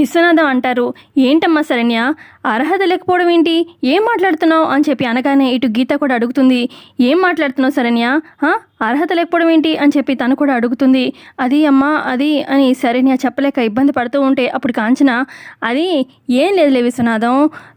విశ్వనాథం అంటారు. ఏంటమ్మా శరణ్య అర్హత లేకపోవడం ఏంటి? ఏం మాట్లాడుతున్నావు? అని చెప్పి అనగానే ఇటు గీత కూడా అడుగుతుంది. ఏం మాట్లాడుతున్నావు శరణ్య? అర్హత లేకపోవడం ఏంటి? అని చెప్పి తను కూడా అడుగుతుంది. అది అమ్మా అది అని శరణ్య చెప్పలేక ఇబ్బంది పడుతూ ఉంటే అప్పుడు కాంచన అది ఏం లేదులే విశ్వనాథం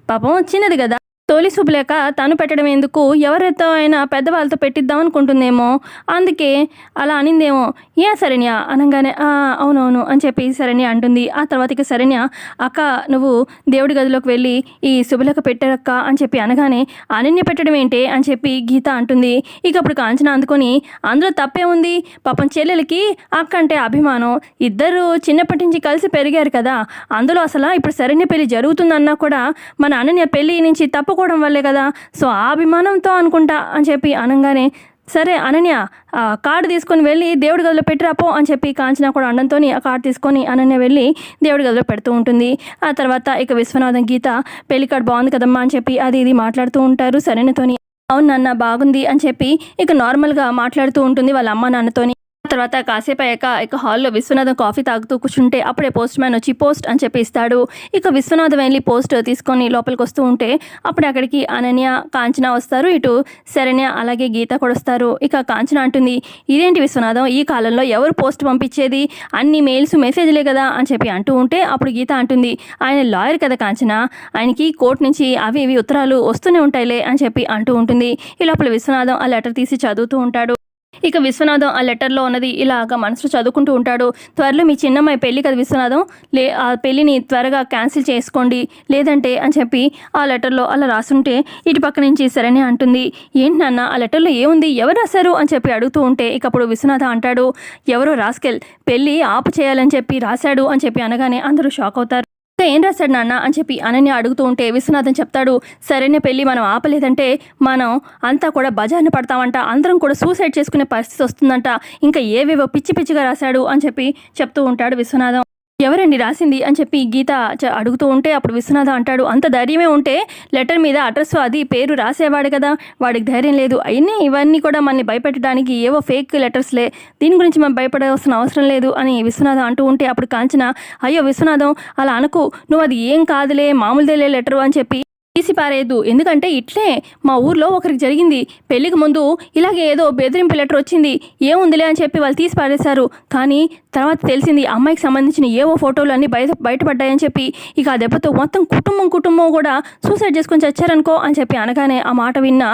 పాపం చిన్నది కదా. తొలి శుభలేక తను పెట్టడం ఎందుకు? ఎవరితో అయినా పెద్దవాళ్ళతో పెట్టిద్దాం అనుకుంటుందేమో? అందుకే అలా అనిందేమో. ఏ శరణ్య? అనగానే అవునవును అని చెప్పి శరణ్య అంటుంది. ఆ తర్వాత ఇక శరణ్య అక్క నువ్వు దేవుడి గదిలోకి వెళ్ళి ఈ శుభలేఖ పెట్టారక్క అని చెప్పి అనగానే అనన్య పెట్టడం ఏంటి? అని చెప్పి గీత అంటుంది. ఇక అప్పుడు కాంచన అందుకొని అందులో తప్పే ఉంది. పాపం చెల్లెలకి అక్క అంటే అభిమానం. ఇద్దరు చిన్నప్పటి నుంచి కలిసి పెరిగారు కదా. అందులో అసలు ఇప్పుడు శరణ్య పెళ్ళి జరుగుతుందన్నా కూడా మన అనన్య పెళ్ళి నుంచి తప్పకుండా తప్పుకోవడం వల్లే కదా. సో ఆ అభిమానంతో అనుకుంటా అని చెప్పి అనగానే సరే అనన్య ఆ కార్డు తీసుకొని వెళ్ళి దేవుడి గదిలో పెట్టిరాపో అని చెప్పి కాంచన కూడా అండంతో ఆ కార్డు తీసుకొని అనన్య వెళ్ళి దేవుడి గదిలో పెడుతూ ఉంటుంది. ఆ తర్వాత ఇక విశ్వనాథం గీత పెళ్ళి కార్డు బాగుంది కదమ్మా అని చెప్పి అది ఇది మాట్లాడుతూ ఉంటారు. సరేనతోని అవును నాన్న బాగుంది అని చెప్పి ఇక నార్మల్గా మాట్లాడుతూ ఉంటుంది వాళ్ళ అమ్మ నాన్నతోని. తర్వాత కాసేపు అయ్యాక ఇక హాల్లో విశ్వనాథం కాఫీ తాగుతూ కూర్చుంటే అప్పుడే పోస్ట్ మ్యాన్ వచ్చి పోస్ట్ అని చెప్పి ఇస్తాడు. ఇక విశ్వనాథం వెళ్ళి పోస్ట్ తీసుకొని లోపలికి వస్తూ ఉంటే అప్పుడే అక్కడికి అనన్య కాంచన వస్తారు. ఇటు శరణ్య అలాగే గీత కూడా వస్తారు. ఇక కాంచన అంటుంది ఇదేంటి విశ్వనాథం? ఈ కాలంలో ఎవరు పోస్ట్ పంపించేది? అన్ని మెయిల్స్ మెసేజ్లే కదా అని చెప్పి అంటూ ఉంటే అప్పుడు గీత అంటుంది ఆయన లాయర్ కదా కాంచన? ఆయనకి కోర్టు నుంచి అవి ఇవి ఉత్తరాలు వస్తూనే ఉంటాయిలే అని చెప్పి అంటూ ఉంటుంది. ఈ లోపల విశ్వనాథం ఆ లెటర్ తీసి చదువుతూ ఉంటాడు. ఇక విశ్వనాథం ఆ లెటర్లో ఉన్నది ఇలాగ మనసులో చదువుకుంటూ ఉంటాడు. త్వరలో మీ చిన్నమ్మాయి పెళ్ళి కదా విశ్వనాథం? లే ఆ పెళ్ళిని త్వరగా క్యాన్సిల్ చేసుకోండి. లేదంటే అని చెప్పి ఆ లెటర్లో అలా రాసుంటే ఇటు పక్క నుంచి సరేనే అంటుంది. ఏంటి నాన్న ఆ లెటర్లో ఏముంది? ఎవరు రాశారు? అని చెప్పి అడుగుతూ ఉంటే ఇక అప్పుడు విశ్వనాథ అంటాడు ఎవరో రాస్కెల్ పెళ్ళి ఆపు చేయాలని చెప్పి రాశాడు అని చెప్పి అనగానే అందరూ షాక్ అవుతారు. ఇంకా ఏం రాశాడు నాన్న అని చెప్పి అనన్య అడుగుతూ ఉంటే విశ్వనాథన్ చెప్తాడు సరైన పెళ్ళి మనం ఆపలేదంటే మనం అంతా కూడా బజార్ని పడతామంట అందరం కూడా సూసైడ్ చేసుకునే పరిస్థితి వస్తుందంట ఇంకా ఏవేవో పిచ్చి పిచ్చిగా రాశాడు అని చెప్పి చెప్తూ ఉంటాడు విశ్వనాథం. ఎవరండి రాసింది అని చెప్పి గీత అడుగుతూ ఉంటే అప్పుడు విశ్వనాథ అంటాడు అంత ధైర్యమే ఉంటే లెటర్ మీద అడ్రస్ అది పేరు రాసేవాడు కదా వాడికి ధైర్యం లేదు. అయినా ఇవన్నీ కూడా మనల్ని భయపెట్టడానికి ఏవో ఫేక్ లెటర్స్లే. దీని గురించి మనం భయపడాల్సిన అవసరం లేదు అని విశ్వనాథం అంటూ ఉంటే అప్పుడు కాంచన అయ్యో విశ్వనాథం అలా అనుకు. నువ్వు అది ఏం కాదులే మామూలుదేలే లెటరు అని చెప్పి తీసి పారేయద్దు ఎందుకంటే ఇట్లే మా ఊర్లో ఒకరికి జరిగింది. పెళ్ళికి ముందు ఇలాగే ఏదో బెదిరింపు లెటర్ వచ్చింది. ఏముందిలే అని చెప్పి వాళ్ళు తీసి పారేశారు కానీ తర్వాత తెలిసింది అమ్మాయికి సంబంధించిన ఏవో ఫోటోలు అన్నీ బయట బయటపడ్డాయని చెప్పి ఇక ఆ దెబ్బతో మొత్తం కుటుంబం కుటుంబం కూడా సూసైడ్ చేసుకొని చచ్చారనుకో అని చెప్పి అనగానే ఆ మాట విన్న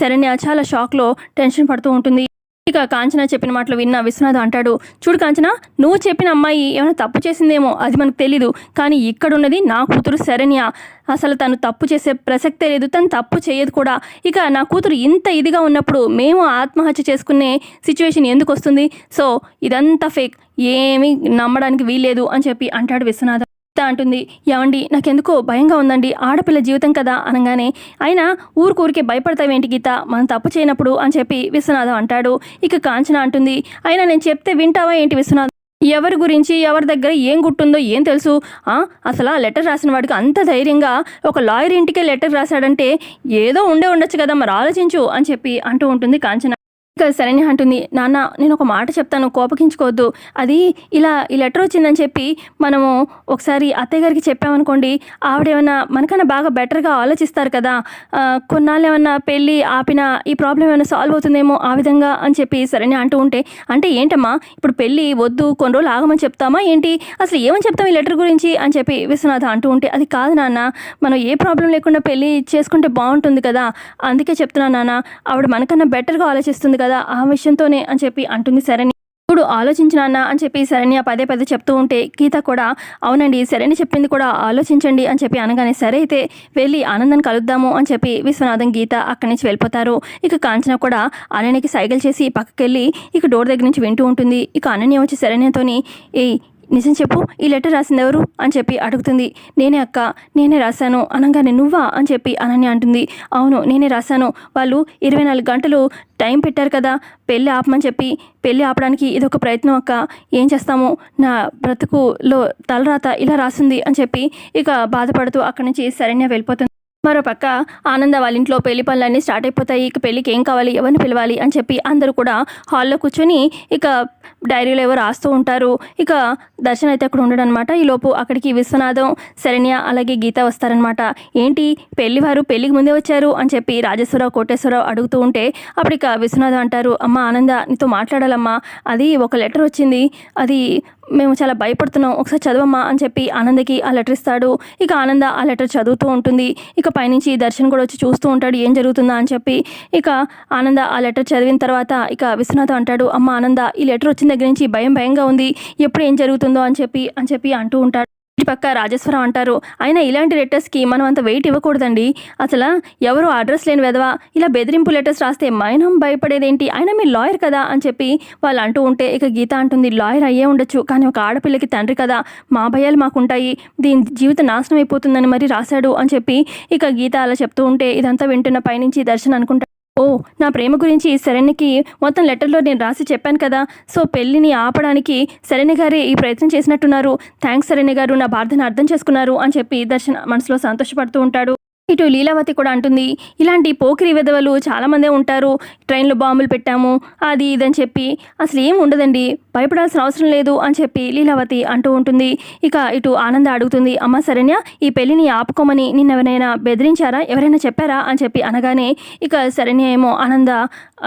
శరణ్య చాలా షాక్లో టెన్షన్ పడుతూ ఉంటుంది. ఇక కాంచన చెప్పిన మాటలు విన్న విశ్వనాథ్ అంటాడు చూడు కాంచన నువ్వు చెప్పిన అమ్మాయి ఏమైనా తప్పు చేసిందేమో అది మనకు తెలీదు కానీ ఇక్కడున్నది నా కూతురు శరణ్య. అసలు తను తప్పు చేసే ప్రసక్తే లేదు తను తప్పు చేయదు కూడా. ఇక నా కూతురు ఇంత ఇదిగా ఉన్నప్పుడు మేము ఆత్మహత్య చేసుకునే సిచ్యువేషన్ ఎందుకు వస్తుంది? సో ఇదంతా ఫేక్ ఏమీ నమ్మడానికి వీల్లేదు అని చెప్పి అంటాడు విశ్వనాథ్. గీత అంటుంది. ఏమండి నాకెందుకో భయంగా ఉందండి ఆడపిల్ల జీవితం కదా అనగానే. అయినా ఊరికూరికే భయపడతావేంటి గీత? మనం తప్పు చేయనప్పుడు అని చెప్పి విశ్వనాథం అంటాడు. ఇక కాంచన అంటుంది. అయినా నేను చెప్తే వింటావా ఏంటి విశ్వనాథం? ఎవరి గురించి ఎవరి దగ్గర ఏం గుర్తుందో ఏం తెలుసు? ఆ, అసలు ఆ లెటర్ రాసిన వాడికి అంత ధైర్యంగా ఒక లాయర్ ఇంటికే లెటర్ రాశాడంటే ఏదో ఉండే ఉండొచ్చు కదా మరి ఆలోచించు అని చెప్పి అంటూ ఉంటుంది కాంచన. ఇక శరణ్య అంటుంది నాన్న నేను ఒక మాట చెప్తాను కోపగించుకోవద్దు. అది ఇలా ఈ లెటర్ వచ్చిందని చెప్పి మనము ఒకసారి అత్తయ్య గారికి చెప్పామనుకోండి ఆవిడ ఏమైనా మనకన్నా బాగా బెటర్గా ఆలోచిస్తారు కదా. కొన్నాళ్ళు ఏమన్నా పెళ్ళి ఆపిన ఈ ప్రాబ్లం ఏమైనా సాల్వ్ అవుతుందేమో ఆ విధంగా అని చెప్పి శరణ్య అంటూ ఉంటే అంటే ఏంటమ్మా ఇప్పుడు పెళ్ళి వద్దు కొన్ని రోజులు ఆగమని చెప్తామా ఏంటి? అసలు ఏమని చెప్తాం ఈ లెటర్ గురించి? అని చెప్పి విశ్వనాథ్ అంటూ ఉంటే అది కాదు నాన్న మనం ఏ ప్రాబ్లం లేకుండా పెళ్ళి చేసుకుంటే బాగుంటుంది కదా. అందుకే చెప్తున్నాను నాన్న ఆవిడ మనకన్నా బెటర్గా ఆలోచిస్తుంది కదా. ఆ విషయంతోనే అని చెప్పి అంటుంది శరణి. ఇప్పుడు ఆలోచించినాన్న అని చెప్పి శరణ్య పదే పదే చెప్తూ ఉంటే గీత కూడా అవునండి శరణ్య చెప్పింది కూడా ఆలోచించండి అని చెప్పి అనగానే సరే అయితే వెళ్ళి ఆనందాన్ని కలుద్దాము అని చెప్పి విశ్వనాథం గీత అక్కడి నుంచి వెళ్ళిపోతారు. ఇక కాంచన కూడా అనన్యకి సైకిల్ చేసి పక్కకెళ్ళి ఇక డోర్ దగ్గర నుంచి వింటూ ఉంటుంది. ఇక అనన్య వచ్చి శరణ్యతోని ఏయ్ నిజం చెప్పు ఈ లెటర్ రాసింది ఎవరు? అని చెప్పి అడుగుతుంది. నేనే అక్క నేనే రాశాను. అనగానే నువ్వా? అని చెప్పి అనని అంటుంది. అవును నేనే రాశాను. వాళ్ళు ఇరవై నాలుగు గంటలు టైం పెట్టారు కదా పెళ్ళి ఆపమని చెప్పి పెళ్ళి ఆపడానికి ఇదొక ప్రయత్నం అక్క. ఏం చేస్తాము? నా బ్రతుకులో తలరాత ఇలా రాసింది అని చెప్పి ఇక బాధపడుతూ అక్కడి నుంచి శరణ్య వెళ్ళిపోతుంది. మరోపక్క ఆనంద వాళ్ళ ఇంట్లో పెళ్ళి పనులన్నీ స్టార్ట్ అయిపోతాయి. ఇక పెళ్ళికి ఏం కావాలి ఎవరిని పిలవాలి అని చెప్పి అందరూ కూడా హాల్లో కూర్చొని ఇక డైరీలో ఎవరు రాస్తూ ఉంటారు. ఇక దర్శన్ అయితే అక్కడ ఉండడనమాట ఈలోపు అక్కడికి విశ్వనాథం శరణ్య అలాగే గీత వస్తారనమాట ఏంటి? పెళ్ళి వారు పెళ్ళికి ముందే వచ్చారు అని చెప్పి రాజేశ్వరరావు కోటేశ్వరరావు అడుగుతూ ఉంటే అప్పుడు ఇక విశ్వనాథం అంటారు అమ్మ ఆనంద నీతో మాట్లాడాలమ్మా. అది ఒక లెటర్ వచ్చింది. అది మేము చాలా భయపడుతున్నాం. ఒకసారి చదవమ్మా అని చెప్పి ఆనందకి ఆ లెటర్ ఇస్తాడు. ఇక ఆనంద ఆ లెటర్ చదువుతూ ఉంటుంది. ఇక పైనుంచి దర్శన్ కూడా వచ్చి చూస్తూ ఉంటాడు ఏం జరుగుతుందా అని చెప్పి. ఇక ఆనంద ఆ లెటర్ చదివిన తర్వాత ఇక విశ్వనాథ్ అంటాడు అమ్మ ఆనంద ఈ లెటర్ వచ్చిన దగ్గర నుంచి భయం భయంగా ఉంది ఎప్పుడు ఏం జరుగుతుందో అని చెప్పి అని చెప్పి అంటూ ఉంటాడు. పక్క రాజేశ్వరం అంటారు. అయినా ఇలాంటి లెటర్స్కి మనం అంత వెయిట్ ఇవ్వకూడదండి. అసలు ఎవరు అడ్రస్ లేని వెధవా ఇలా బెదిరింపు లెటర్స్ రాస్తే మైనం భయపడేదేంటి? అయినా మీరు లాయర్ కదా అని చెప్పి వాళ్ళు అంటూ ఉంటే ఇక గీత అంటుంది లాయర్ అయ్యే ఉండొచ్చు కానీ ఒక ఆడపిల్లకి తండ్రి కదా. మా భయాలు మాకుంటాయి. దీని జీవితం నాశనం అయిపోతుందని మరి రాశాడు అని చెప్పి ఇక గీత అలా చెప్తూ ఉంటే ఇదంతా వింటున్న పైనుంచి దర్శన్ అనుకుంటా ఓ నా ప్రేమ గురించి శరణ్కి మొత్తం లెటర్లో నేను రాసి చెప్పాను కదా. సో పెళ్ళిని ఆపడానికి శరణ్య గారే ఈ ప్రయత్నం చేసినట్టున్నారు. థ్యాంక్స్ శరణ్య గారు నా బాధను అర్థం చేసుకున్నారు అని చెప్పి దర్శన మనసులో సంతోషపడుతూ ఉంటాడు. ఇటు లీలావతి కూడా అంటుంది ఇలాంటి పోకిరి విధవలు చాలామందే ఉంటారు. ట్రైన్లో బాంబులు పెట్టాము అది ఇదని చెప్పి అసలు ఏం ఉండదండి భయపడాల్సిన అవసరం లేదు అని చెప్పి లీలావతి అంటూ ఉంటుంది. ఇక ఇటు ఆనంద అడుగుతుంది అమ్మ శరణ్య ఈ పెళ్ళిని ఆపుకోమని నిన్నెవరైనా బెదిరించారా? ఎవరైనా చెప్పారా? అని చెప్పి అనగానే ఇక శరణ్య ఏమో ఆనంద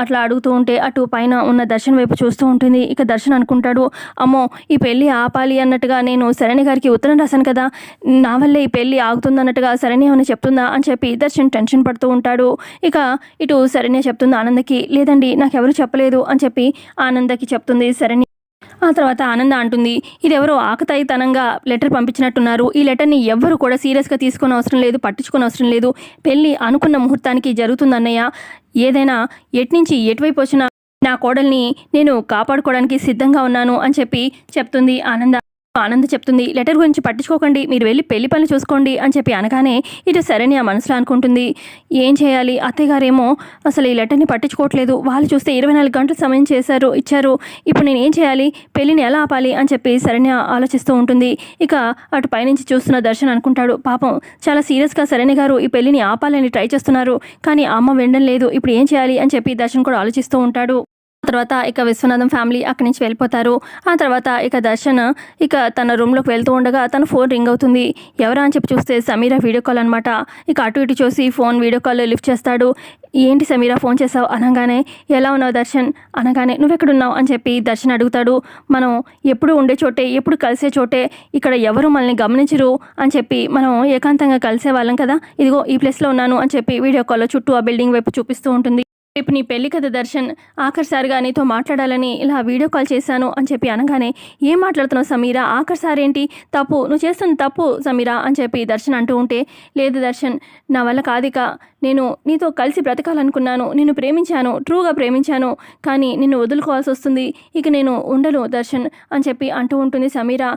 అట్లా అడుగుతూ ఉంటే అటు పైన ఉన్న దర్శన్ వైపు చూస్తూ ఉంటుంది. ఇక దర్శన్ అనుకుంటాడు అమ్మో ఈ పెళ్ళి ఆపాలి అన్నట్టుగా నేను శరణ్య గారికి ఉత్తరం రాశాను కదా. నా వల్లే ఈ పెళ్ళి ఆగుతుంది అన్నట్టుగా శరణ్య ఏమైనా చెప్తుందా? అని చెప్పి దర్శన్ టెన్షన్ పడుతూ ఉంటాడు. ఇక ఇటు శరణ్య చెప్తుంది ఆనందకి లేదండి నాకెవరు చెప్పలేదు అని చెప్పి ఆనందకి చెప్తుంది శరణ్య. ఆ తర్వాత ఆనంద అంటుంది ఇది ఎవరో ఆకతాయితనంగా లెటర్ పంపించినట్టున్నారు. ఈ లెటర్ని ఎవ్వరు కూడా సీరియస్గా తీసుకుని అవసరం లేదు పట్టించుకుని అవసరం లేదు. పెళ్ళి అనుకున్న ముహూర్తానికి జరుగుతుందన్నయ్య ఏదైనా ఎట్నుంచి ఎటువైపు వచ్చినా నా కోడల్ని నేను కాపాడుకోవడానికి సిద్ధంగా ఉన్నాను అని చెప్పి చెప్తుంది ఆనంద. ఆనంద్ చెప్తుంది లెటర్ గురించి పట్టించుకోకండి మీరు వెళ్ళి పెళ్ళి పనులు చూసుకోండి అని చెప్పి అనగానే ఇటు సరేని ఆ మనసులో అనుకుంటుంది ఏం చేయాలి? అత్తయ్యగారేమో అసలు ఈ లెటర్ని పట్టించుకోవట్లేదు. వాళ్ళు చూస్తే ఇరవై నాలుగు గంటలు సమయం చేశారు ఇచ్చారు. ఇప్పుడు నేను ఏం చేయాలి? పెళ్ళిని ఎలా ఆపాలి? అని చెప్పి శరణ్య ఆలోచిస్తూ ఉంటుంది. ఇక అటు పైనుంచి చూస్తున్న దర్శన్ అనుకుంటాడు పాపం చాలా సీరియస్గా సరణి గారు ఈ పెళ్ళిని ఆపాలని ట్రై చేస్తున్నారు కానీ అమ్మ వినడం లేదు. ఇప్పుడు ఏం చేయాలి? అని చెప్పి దర్శన్ కూడా ఆలోచిస్తూ ఉంటాడు. తర్వాత ఇక విశ్వనాథం ఫ్యామిలీ అక్కడి నుంచి వెళ్ళిపోతారు. ఆ తర్వాత ఇక దర్శన్ ఇక తన రూమ్లోకి వెళ్తూ ఉండగా తన ఫోన్ రింగ్ అవుతుంది. ఎవరా అని చెప్పి చూస్తే సమీరా వీడియో కాల్ అనమాట ఇక అటు ఇటు చూసి ఫోన్ వీడియో కాల్ లిఫ్ట్ చేస్తాడు. ఏంటి సమీరా ఫోన్ చేసావు? అనగానే ఎలా ఉన్నావు దర్శన్? అనగానే నువ్వెక్కడున్నావు అని చెప్పి దర్శన్ అడుగుతాడు. మనం ఎప్పుడు ఉండే చోటే ఎప్పుడు కలిసే చోటే ఇక్కడ ఎవరు మనల్ని గమనించరు అని చెప్పి మనం ఏకాంతంగా కలిసే వాళ్ళం కదా. ఇదిగో ఈ ప్లేస్లో ఉన్నాను అని చెప్పి వీడియో కాల్లో చుట్టూ ఆ బిల్డింగ్ వైపు చూపిస్తూ ఉంటుంది. రేపు నీ పెళ్ళి కదా దర్శన్ ఆఖరిసారిగా నీతో మాట్లాడాలని ఇలా వీడియో కాల్ చేశాను అని చెప్పి అనగానే ఏం మాట్లాడుతున్నావు సమీరా? ఆఖరిసారి ఏంటి? తప్పు. నువ్వు చేస్తున్న తప్పు సమీరా అని చెప్పి దర్శన్ అంటూ ఉంటే లేదు దర్శన్ నా వల్ల కాదిక. నేను నీతో కలిసి బ్రతకాలనుకున్నాను. నిన్ను ప్రేమించాను. ట్రూగా ప్రేమించాను. కానీ నిన్ను వదులుకోవాల్సి వస్తుంది. ఇక నేను ఉండను దర్శన్ అని చెప్పి అంటూ ఉంటుంది సమీరా.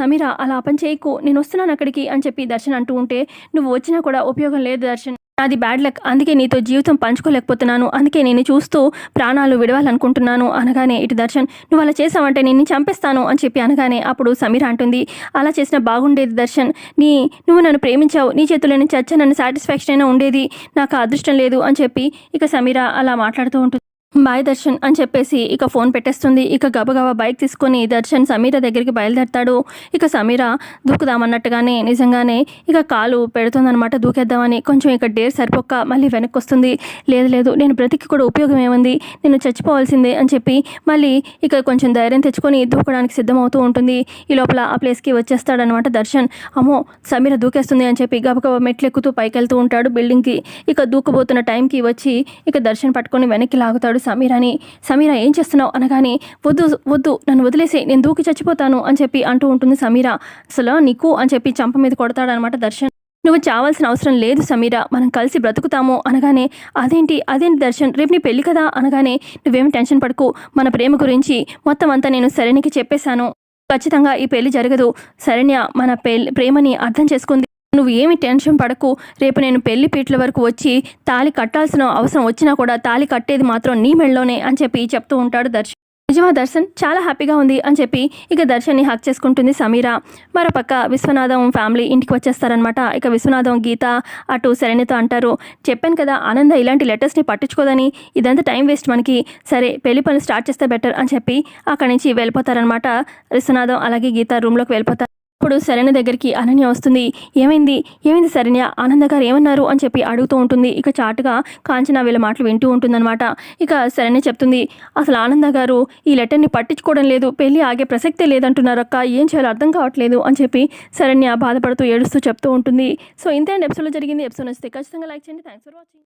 సమీరా అలా పని చేయకు. నేను వస్తున్నాను అక్కడికి అని చెప్పి దర్శన్ అంటూ ఉంటే నువ్వు వచ్చినా కూడా ఉపయోగం లేదు దర్శన్. నాది బ్యాడ్ లక్ అందుకే నీతో జీవితం పంచుకోలేకపోతున్నాను. అందుకే నేను చూస్తూ ప్రాణాలు విడవాలనుకుంటున్నాను అనగానే ఇటు దర్శన్ నువ్వు అలా చేసావంటే నేను చంపేస్తాను అని చెప్పి అనగానే అప్పుడు సమీర అంటుంది. అలా చేసినా బాగుండేది దర్శన్. నీ నువ్వు నన్ను ప్రేమించావు. నీ చేతిలో నుంచి చచ్చ నన్ను సాటిస్ఫాక్షన్ అయినా ఉండేది. నాకు అదృష్టం లేదు అని చెప్పి ఇక సమీర అలా మాట్లాడుతూ ఉంటుంది. బాయ్ దర్శన్ అని చెప్పేసి ఇక ఫోన్ పెట్టేస్తుంది. ఇక గబగబా బైక్ తీసుకొని దర్శన్ సమీర దగ్గరికి బయలుదేరతాడు. ఇక సమీర దూకుదామన్నట్టుగానే నిజంగానే ఇక కాలు పెడుతుందనమాట దూకేద్దామని. కొంచెం ఇక డేర్ సరిపోక మళ్ళీ వెనక్కి వస్తుంది లేదు లేదు నేను బ్రతికి కూడా ఉపయోగం ఏముంది? నేను చచ్చిపోవాల్సిందే అని చెప్పి మళ్ళీ ఇక కొంచెం ధైర్యం తెచ్చుకొని దూకడానికి సిద్ధమవుతూ ఉంటుంది. ఈ లోపల ఆ ప్లేస్కి వచ్చేస్తాడనమాట దర్శన్. అమ్మో సమీర దూకేస్తుంది అని చెప్పి గబగబా మెట్లు ఎక్కుతూ పైకి వెళ్తూ ఉంటాడు బిల్డింగ్కి. ఇక దూకబోతున్న టైంకి వచ్చి ఇక దర్శన్ పట్టుకొని వెనక్కి లాగుతాడు సమీరాని సమీర ఏం చేస్తున్నావు అనగానే వద్దు వద్దు నన్ను వదిలేసి నేను దూకి చచ్చిపోతాను అని చెప్పి అంటూ ఉంటుంది సమీర. అసలు నీకు అని చెప్పి చంప మీద కొడతాడనమాట దర్శన్. నువ్వు చావాల్సిన అవసరం లేదు సమీర మనం కలిసి బ్రతుకుతాము అనగానే అదేంటి అదేంటి దర్శన్ రేపు నీ పెళ్ళి కదా అనగానే నువ్వేమి టెన్షన్ పడకు మన ప్రేమ గురించి మొత్తం అంతా నేను శరణ్యకి చెప్పేశాను. ఖచ్చితంగా ఈ పెళ్ళి జరగదు. శరణ్య మన పెళ్ళి ప్రేమని అర్థం చేసుకుంది. నువ్వు ఏమి టెన్షన్ పడకు. రేపు నేను పెళ్ళి పీటల వరకు వచ్చి తాళి కట్టాల్సిన అవసరం వచ్చినా కూడా తాళి కట్టేది మాత్రం నీ మెళ్ళలోనే అని చెప్పి చెప్తూ ఉంటాడు దర్శన్ నిజమా దర్శన్? చాలా హ్యాపీగా ఉంది అని చెప్పి ఇక దర్శన్ని హక్ చేసుకుంటుంది సమీర. మరోపక్క విశ్వనాథం ఫ్యామిలీ ఇంటికి వచ్చేస్తారనమాట ఇక విశ్వనాథం గీత అటు శరణితో అంటారు చెప్పాను కదా ఆనంద ఇలాంటి లెటర్స్ని పట్టించుకోదని. ఇదంతా టైం వేస్ట్ మనకి. సరే పెళ్ళి పనులు స్టార్ట్ చేస్తే బెటర్ అని చెప్పి అక్కడి నుంచి వెళ్ళిపోతారనమాట విశ్వనాథం అలాగే గీత రూమ్లోకి వెళ్ళిపోతారు. ఇప్పుడు శరణ్య దగ్గరికి అనన్య వస్తుంది. ఏమైంది? ఏమైంది శరణ్య? ఆనంద గారు ఏమన్నారు? అని చెప్పి అడుగుతూ ఉంటుంది. ఇక చాటుగా కాంచన వీళ్ళ మాటలు వింటూ ఉంటుందన్నమాట. ఇక శరణ్య చెప్తుంది అసలు ఆనంద గారు ఈ లెటర్ని పట్టించుకోవడం లేదు. పెళ్ళి ఆగే ప్రసక్తే లేదంటున్నారు అక్క. ఏం చేయాలో అర్థం కావట్లేదు అని చెప్పి శరణ్య బాధపడుతూ ఏడుస్తూ చెప్తూ ఉంటుంది. సో ఇంతే అండి. ఎపిసోడ్లో జరిగింది. ఎపిసోడ్ నచ్చితే ఖచ్చితంగా లైక్ చేయండి. Thanks for watching